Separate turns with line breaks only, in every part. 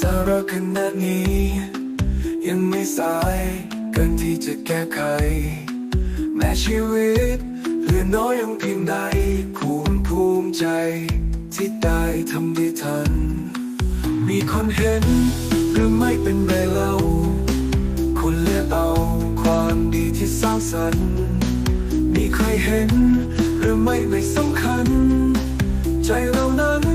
สาระขนาดนี้ ยังไม่สายเกินที่จะแก้ไข แม้ชีวิตเหลือน้อยยังเพียงใดภูมิภูมิใจ ที่ได้ทำได้ทัน มีคนเห็นหรือไม่เป็นไรเล่าคนเลือกเอาความดีที่สร้างสรรค์ มีใครเห็นหรือไม่ไม่สำคัญ ใจเรานั้น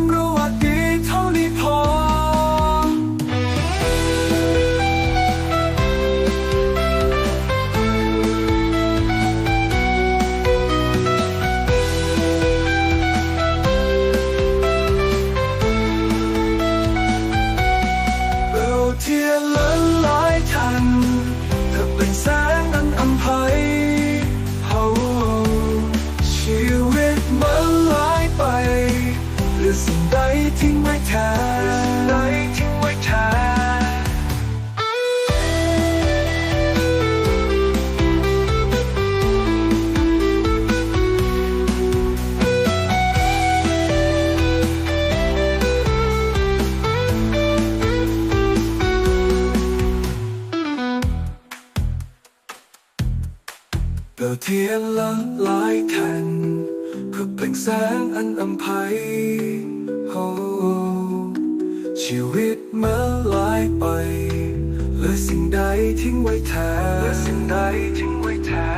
เทียนละลายทันเธอเป็นแสงอัน เปลวเทียนละลายแทนเพื่อเปล่งแสงอันอำไพโอ้ชีวิตเมื่อลายไปเหลือสิ่งใดทิ้งไว้แทนเหลือสิ่งใดทิ้งไว้แทน